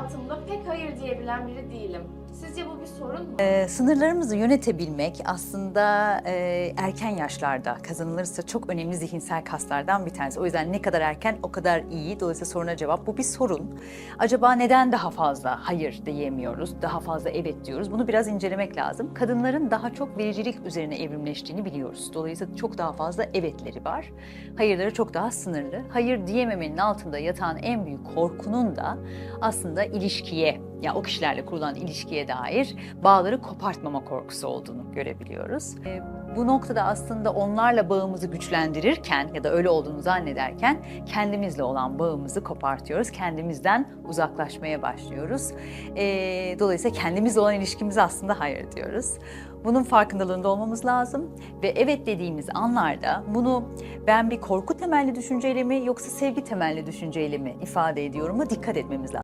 hayatımda pek hayır diyebilen biri değilim. Sizce bu bir sorun mu? Ee, sınırlarımızı yönetebilmek aslında e, erken yaşlarda kazanılırsa çok önemli zihinsel kaslardan bir tanesi. O yüzden ne kadar erken o kadar iyi. Dolayısıyla soruna cevap bu bir sorun. Acaba neden daha fazla hayır diyemiyoruz, daha fazla evet diyoruz? Bunu biraz incelemek lazım. Kadınların daha çok vericilik üzerine evrimleştiğini biliyoruz. Dolayısıyla çok daha fazla evetleri var. Hayırları çok daha sınırlı. Hayır diyememenin altında yatan en büyük korkunun da aslında ilişkiye, ya o kişilerle kurulan ilişkiye dair bağları kopartmama korkusu olduğunu görebiliyoruz. E, bu noktada aslında onlarla bağımızı güçlendirirken ya da öyle olduğunu zannederken kendimizle olan bağımızı kopartıyoruz. Kendimizden uzaklaşmaya başlıyoruz. E, dolayısıyla kendimizle olan ilişkimize aslında hayır diyoruz. Bunun farkındalığında olmamız lazım ve evet dediğimiz anlarda bunu ben bir korku temelli düşünceyle mi yoksa sevgi temelli düşünceyle mi ifade ediyorum'a dikkat etmemiz lazım.